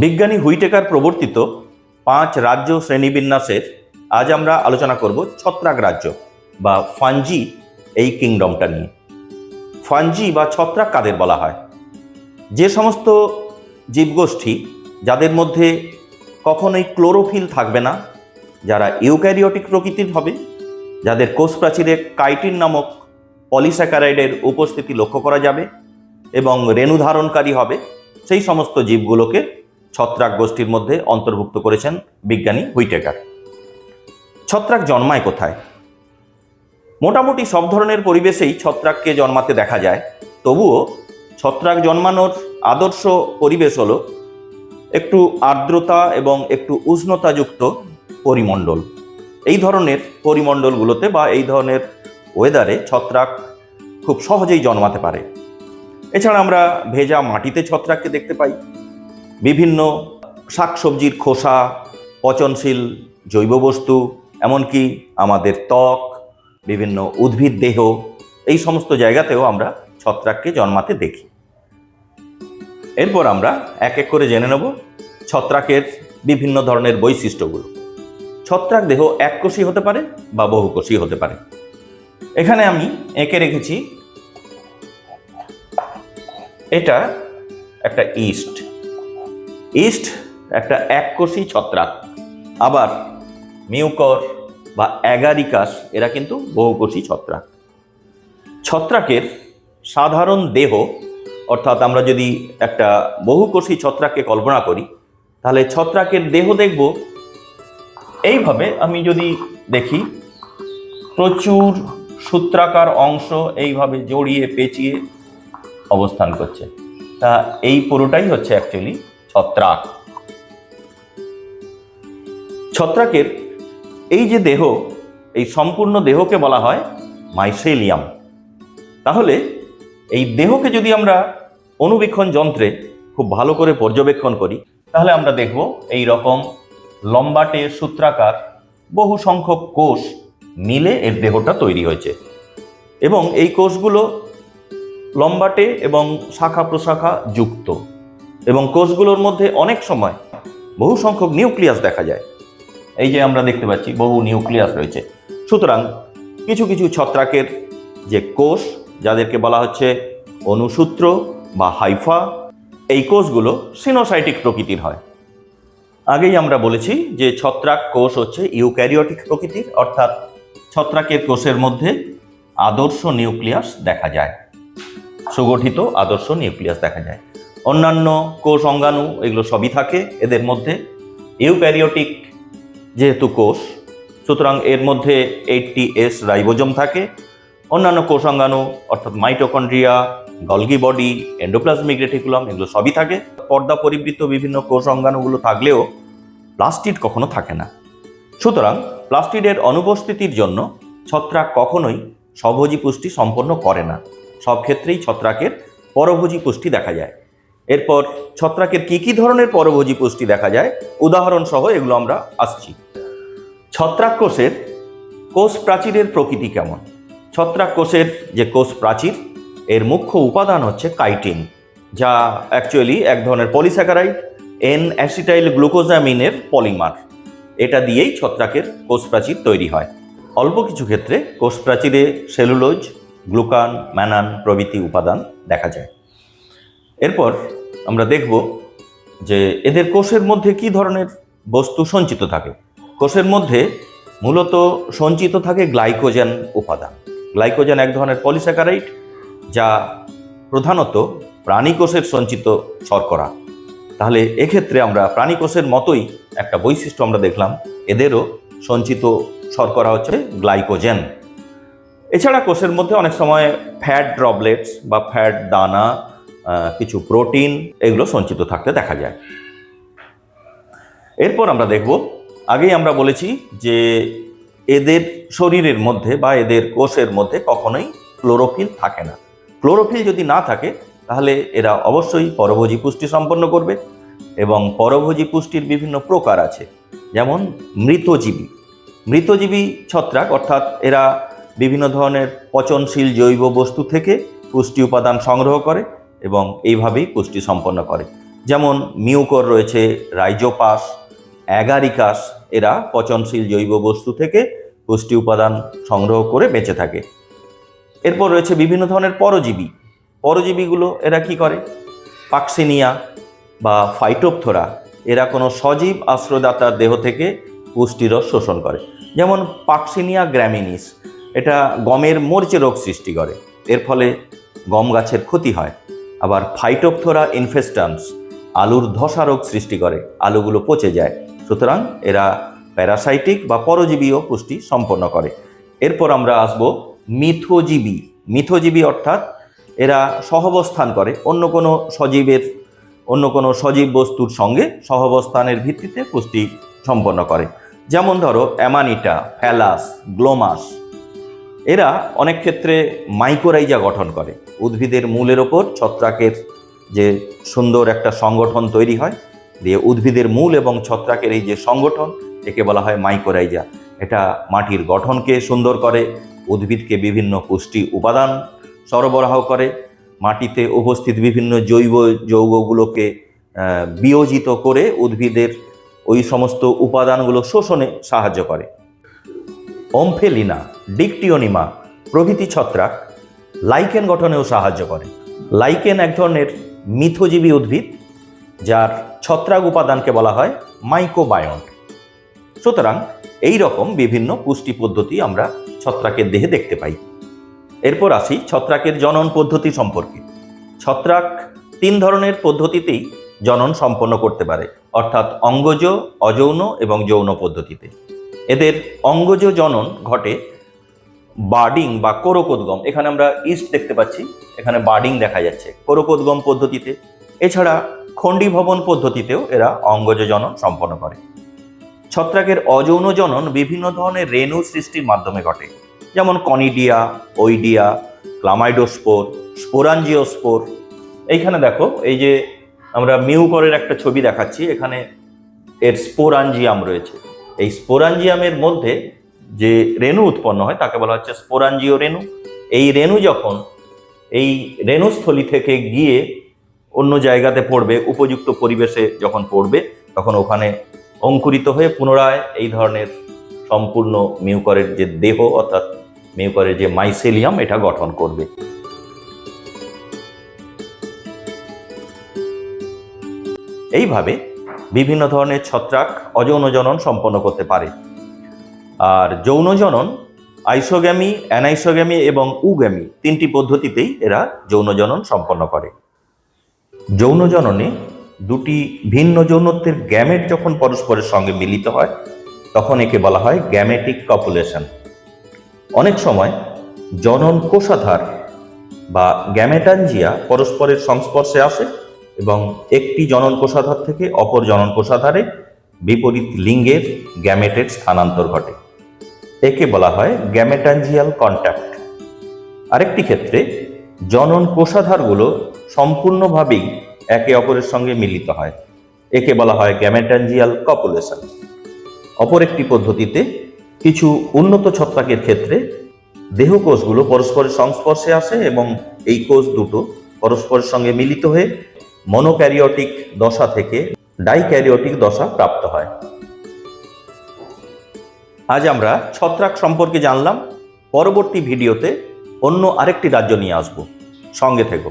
বিজ্ঞানী হুইটেকার প্রবর্তিত পাঁচ রাজ্য শ্রেণীবিন্যাসের আজ আমরা আলোচনা করব ছত্রাক রাজ্য বা ফাঞ্জি এই কিংডমটা নিয়ে। ফাঞ্জি বা ছত্রাক কাদের বলা হয়? যে সমস্ত জীবগোষ্ঠী যাদের মধ্যে কখনোই ক্লোরোফিল থাকবে না, যারা ইউক্যারিওটিক প্রকৃতির হবে, যাদের কোষ প্রাচীরে কাইটিন নামক পলিস্যাকারাইডের উপস্থিতি লক্ষ্য করা যাবে এবং রেণু ধারণকারী হবে, সেই সমস্ত জীবগুলোকে ছত্রাক গোষ্ঠীর মধ্যে অন্তর্ভুক্ত করেছেন বিজ্ঞানী হুইটেকার। ছত্রাক জন্মায় কোথায়? মোটামুটি সব ধরনের পরিবেশেই ছত্রাককে জন্মাতে দেখা যায়। তবুও ছত্রাক জন্মানোর আদর্শ পরিবেশ হলো একটু আর্দ্রতা এবং একটু উষ্ণতাযুক্ত পরিমণ্ডল। এই ধরনের পরিমণ্ডলগুলোতে বা এই ধরনের ওয়েদারে ছত্রাক খুব সহজেই জন্মাতে পারে। এছাড়া আমরা ভেজা মাটিতে ছত্রাককে দেখতে পাই। বিভিন্ন শাকসবজির খোসা, পচনশীল জৈব বস্তু, এমনকি আমাদের ত্বক, বিভিন্ন উদ্ভিদ দেহ, এই সমস্ত জায়গাতেও আমরা ছত্রাককে জন্মাতে দেখি। এরপর আমরা এক এক করে জেনে নেব ছত্রাকের বিভিন্ন ধরনের বৈশিষ্ট্যগুলো। ছত্রাক দেহ এককোষী হতে পারে বা বহুকোষী হতে পারে। এখানে আমি এঁকে রেখেছি, এটা একটা ইস্ট। ইস্ট, একটা এককোষী ছত্রাক। আবার মিউকর বা অ্যাগারিকাস, এরা কিন্তু বহুকোষী ছত্রাক। ছত্রাকের সাধারণ দেহ, অর্থাৎ আমরা যদি একটা বহুকোষী ছত্রাককে কল্পনা করি, তাহলে ছত্রাকের দেহ দেখব। এইভাবে আমি যদি দেখি, প্রচুর সূত্রাকার অংশ এইভাবে জড়িয়ে পেঁচিয়ে অবস্থান করছে। তা এই পুরোটাই হচ্ছে অ্যাকচুয়ালি ছত্রাক। ছত্রাকের এই যে দেহ, এই সম্পূর্ণ দেহকে বলা হয় মাইসেলিয়াম তাহলে এই দেহকে যদি আমরা অনুবীক্ষণ যন্ত্রে খুব ভালো করে পর্যবেক্ষণ করি, তাহলে আমরা দেখব এই রকম লম্বাটে সূত্রাকার বহু সংখ্যক কোষ মিলে এর দেহটা তৈরি হয়েছে। এবং এই কোষগুলো লম্বাটে এবং শাখা প্রশাখা যুক্ত। এবং কোষগুলোর মধ্যে অনেক সময় বহু সংখ্যক নিউক্লিয়াস দেখা যায়। এই যে আমরা দেখতে পাচ্ছি, বহু নিউক্লিয়াস রয়েছে। সুতরাং কিছু কিছু ছত্রাকের যে কোষ, যাদেরকে বলা হচ্ছে অনুসূত্র বা হাইফা, এই কোষগুলো সিনোসাইটিক প্রকৃতির হয়। আগেই আমরা বলেছি যে ছত্রাক কোষ হচ্ছে ইউক্যারিওটিক প্রকৃতির, অর্থাৎ ছত্রাকের কোষের মধ্যে আদর্শ নিউক্লিয়াস দেখা যায়। সুগঠিত আদর্শ নিউক্লিয়াস দেখা যায়। অন্যান্য কোষ অঙ্গাণু এগুলো সবই থাকে এদের মধ্যে। ইউক্যারিওটিক যেহেতু কোষ, সুতরাং এর মধ্যে এইটটি এস রাইবোজম থাকে। অন্যান্য কোষ অঙ্গাণু অর্থাৎ mitochondria, Golgi body, endoplasmic reticulum, এগুলো সবই থাকে। পর্দা পরিবৃত বিভিন্ন কোষ অঙ্গাণুগুলো থাকলেও প্লাস্টিড কখনো থাকে না। সুতরাং প্লাস্টিডের অনুপস্থিতির জন্য ছত্রাক কখনোই স্বভোজী পুষ্টি সম্পন্ন করে না। সব ক্ষেত্রেই ছত্রাকের পরভোজী পুষ্টি দেখা যায়। এরপর ছত্রাকের কী কী ধরনের পরভোজী পুষ্টি দেখা যায়? উদাহরণ সহ এগুলো আমরা আসছি। ছত্রাক কোষের কোষ প্রাচীরের প্রকৃতি কেমন? ছত্রাক কোষের যে কোষ প্রাচীর, এর মুখ্য উপাদান হচ্ছে কাইটিন, যা অ্যাকচুয়ালি এক ধরনের পলিস্যাকারাইড এন অ্যাসিটাইল গ্লুকোজামিনের পলিমার এটা দিয়েই ছত্রাকের কোষ প্রাচীর তৈরি হয়। অল্প কিছু ক্ষেত্রে কোষ প্রাচীরে সেলুলোজ, গ্লুকান, ম্যানান প্রভৃতি উপাদান দেখা যায়। এরপর আমরা দেখব যে এদের কোষের মধ্যে কি ধরনের বস্তু সঞ্চিত থাকে। কোষের মধ্যে মূলত সঞ্চিত থাকে গ্লাইকোজেন উপাদান। গ্লাইকোজেন এক ধরনের পলিস্যাকারাইড যা প্রধানত প্রাণী কোষের সঞ্চিত শর্করা। তাহলে এক্ষেত্রে আমরা প্রাণী কোষের মতোই একটা বৈশিষ্ট্য আমরা দেখলাম, এদেরও সঞ্চিত শর্করা হচ্ছে গ্লাইকোজেন। এছাড়া কোষের মধ্যে অনেক সময় ফ্যাট ড্রবলেটস বা ফ্যাট দানা কিছু প্রোটিন এগুলো সঞ্চিত থাকতে দেখা যায়। এরপর আমরা দেখব, আগেই আমরা বলেছি যে এদের শরীরের মধ্যে বা এদের কোষের মধ্যে কখনোই ক্লোরোফিল থাকে না। ক্লোরোফিল যদি না থাকে, তাহলে এরা অবশ্যই পরভোজী পুষ্টি সম্পন্ন করবে এবং পরভোজী পুষ্টির বিভিন্ন প্রকার আছে। যেমন মৃতজীবী। মৃতজীবী ছত্রাক, অর্থাৎ এরা বিভিন্ন ধরনের পচনশীল জৈব বস্তু থেকে পুষ্টি উপাদান সংগ্রহ করে এবং এইভাবেই পুষ্টি সম্পন্ন করে। যেমন মিউকর রয়েছে, রাইজোপাস, অ্যাগারিকাস, এরা পচনশীল জৈব বস্তু থেকে পুষ্টি উপাদান সংগ্রহ করে বেঁচে থাকে। এরপর রয়েছে বিভিন্ন ধরনের পরজীবী। পরজীবীগুলো এরা কি করে? পাকসিনিয়া বা ফাইটোপথোরা, এরা কোনো সজীব আশ্রয়দাতার দেহ থেকে পুষ্টিরস শোষণ করে। যেমন পাকসিনিয়া গ্র্যামিনিস, এটা গমের মরচে রোগ সৃষ্টি করে। এর ফলে গম গাছের ক্ষতি হয়। আবার ফাইটোপথোরা ইনফেস্টান্স আলুর ধসা রোগ সৃষ্টি করে, আলুগুলো পচে যায়। সুতরাং এরা প্যারাসাইটিক বা পরজীবীয় পুষ্টি সম্পন্ন করে। এরপর আমরা আসব মিথোজীবী। মিথোজীবী অর্থাৎ এরা সহবস্থান করে, অন্য কোনো সজীবের, অন্য কোনো সজীব বস্তুর সঙ্গে সহবস্থানের ভিত্তিতে পুষ্টি সম্পন্ন করে। যেমন ধরো অ্যামানিটা, ফ্যালাস, গ্লোমাস। এরা অনেক ক্ষেত্রে মাইকোরাইজা গঠন করে। উদ্ভিদের মূলের ওপর ছত্রাকের যে সুন্দর একটা সংগঠন তৈরি হয়, দিয়ে উদ্ভিদের মূল এবং ছত্রাকের এই যে সংগঠন, একে বলা হয় মাইকোরাইজা। এটা মাটির গঠনকে সুন্দর করে, উদ্ভিদকে বিভিন্ন পুষ্টি উপাদান সরবরাহ করে, মাটিতে উপস্থিত বিভিন্ন জৈব যৌগগুলোকে বিয়োজিত করে উদ্ভিদের ওই সমস্ত উপাদানগুলো শোষণে সাহায্য করে। অমফেলিনা, ডিকটিওনিমা প্রভৃতি ছত্রাক লাইকেন গঠনেও সাহায্য করে। লাইকেন এক ধরনের মিথজীবী উদ্ভিদ, যার ছত্রাক উপাদানকে বলা হয় মাইকোবায়ন্ট সুতরাং এই রকম বিভিন্ন পুষ্টি পদ্ধতি আমরা ছত্রাকের দেহে দেখতে পাই। এরপর আসি ছত্রাকের জনন পদ্ধতি সম্পর্কে। ছত্রাক তিন ধরনের পদ্ধতিতেই জনন সম্পন্ন করতে পারে, অর্থাৎ অঙ্গজ, অযৌন এবং যৌন পদ্ধতিতে। এদের অঙ্গজ জনন ঘটে বার্ডিং বা কোরকোদ্গম। এখানে আমরা ইস্ট দেখতে পাচ্ছি, এখানে বার্ডিং দেখা যাচ্ছে কোরকোদ্গম পদ্ধতিতে। এছাড়া খণ্ডী ভবন পদ্ধতিতেও এরা অঙ্গজ জনন সম্পন্ন করে। ছত্রাকের অযৌন জনন বিভিন্ন ধরনের রেণু সৃষ্টির মাধ্যমে ঘটে, যেমন কনিডিয়া, ওইডিয়া, ক্লামাইডোস্পোর স্পোরাঞ্জিওস্পোর এইখানে দেখো, এই যে আমরা মিউকরের একটা ছবি দেখাচ্ছি, এখানে এর স্পোরাঞ্জিয়াম রয়েছে। এই স্পোরাঞ্জিয়ামের মধ্যে যে রেণু উৎপন্ন হয়, তাকে বলা হচ্ছে স্পোরাঞ্জিও রেণু। এই রেণু যখন, এই রেণুস্থলী থেকে গিয়ে অন্য জায়গাতে পড়বে, উপযুক্ত পরিবেশে যখন পড়বে, তখন ওখানে অঙ্কুরিত হয়ে পুনরায় এই ধরনের সম্পূর্ণ মিউকরের যে দেহ, অর্থাৎ মিউকরের যে মাইসেলিয়াম এটা গঠন করবে। এইভাবে বিভিন্ন ধরনের ছত্রাক অযৌন জনন সম্পন্ন করতে পারে। আর যৌন জনন, আইসোগ্যামি, অ্যানাইসোগ্যামি এবং উগ্যামি তিনটি পদ্ধতিতেই এরা যৌন জনন সম্পন্ন করে। যৌন জননে দুটি ভিন্ন যৌনত্বের গ্যামেট যখন পরস্পরের সঙ্গে মিলিত হয়, তখন একে বলা হয় গ্যামেটিক কপুলেশন। অনেক সময় জনন কোষাধার বা গ্যামেটানজিয়া পরস্পরের সংস্পর্শে আসে এবং একটি জনন কোষাধার থেকে অপর জনন কোষাধারে বিপরীত লিঙ্গের গ্যামেটের স্থানান্তর ঘটে। একে বলা হয় গ্যামেটানজিয়াল কন্ট্যাক্ট। আরেকটি ক্ষেত্রে জনন কোষাধারগুলো সম্পূর্ণভাবেই একে অপরের সঙ্গে মিলিত হয়। একে বলা হয় গ্যামেটানজিয়াল কপুলেশন। অপর একটি পদ্ধতিতে কিছু উন্নত ছত্রাকের ক্ষেত্রে দেহকোষগুলো পরস্পরের সংস্পর্শে আসে এবং এই কোষ দুটো পরস্পরের সঙ্গে মিলিত হয়ে মনোক্যারিওটিক দশা থেকে ডাইক্যারিওটিক দশা প্রাপ্ত হয়। আজ আমরা ছত্রাক সম্পর্কে জানলাম, পরবর্তী ভিডিওতে অন্য আরেকটি রাজ্য নিয়ে আসব। সঙ্গে থেকো।